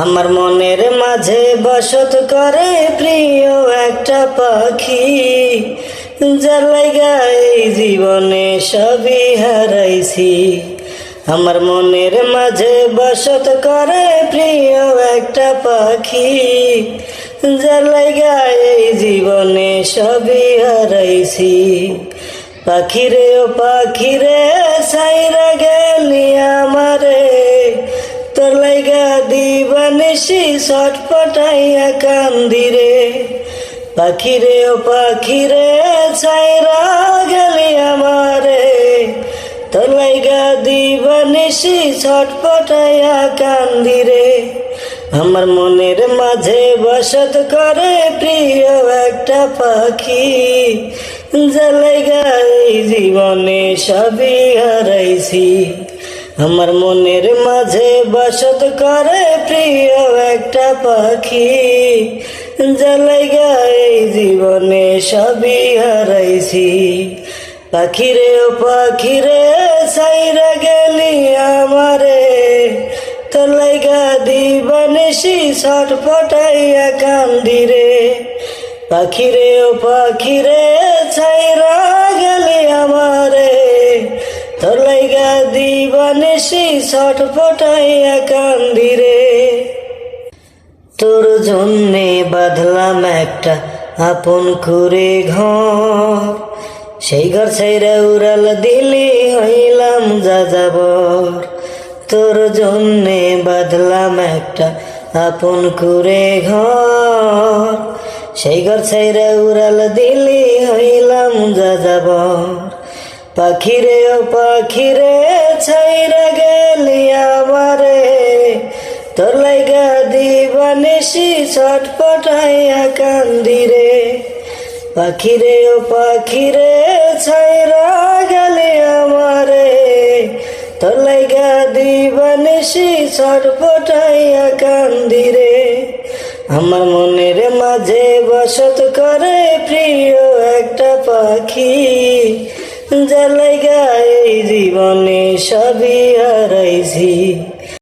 আমার মনের মাঝে বসত করে প্রিয় একটা পাখি, যার লাইগা এই জীবনে সবই হারাইছি। আমার মনের মাঝে বসত করে প্রিয় একটা পাখি, যার লাইগা এই জীবনে সবই হারাইছি। পাখিরে ও পাখিরে সাইরা গেলি আমারে দিবানিসি ছটপটাইয়া কান্দিরে পাখিরে ও পাখিরে, ছাইরা গেলি আমারে। তোর লাইগা দিবানিসি ছটপটাইয়া কান্দিরে আমার মনের মাঝে বসত করে প্রিয় একটা পাখি। জালাইগা এই জীবনে সবই হারাইছি। আমার মনের মাঝে বসত করে প্রিয় একটা পাখি। জালাইগা এই জীবনে সবই হারাইছি। পাখিরে ও পাখিরে সাইরা গেলি আমারে। তোর লাইগা দিবানিসি ছটপটাইয়া কান্দিরে পাখিরে ও পাখিরে ছাইরা গেলি আমারে। দিবানিসি ছটপটাইয়া কান্দিরে তোর জন্যে বাঁধলাম একটা আপন করে ঘর। সেই ঘর ছাইরা উড়াল দিলি হইলাম যা যাবর তোর জন্যে বাঁধলাম একটা আপন করে ঘর। সেই ঘর ছাইরা উড়াল দিলি হইলাম যা যাবর পাখিরে ও পাখিরে ছাইরা দিবানিসি ছটপটাইয়া কান্দিরে পাখিরে ও পাখিরে ছাইরা গেলি আমারে। তোর লাইগা দিবানিসি ছটপটাইয়া কান্দিরে আমার মনের মাঝে বসত করে প্রিয় একটা পাখি। জালাইগা এই জীবনে সবই হারাইছি।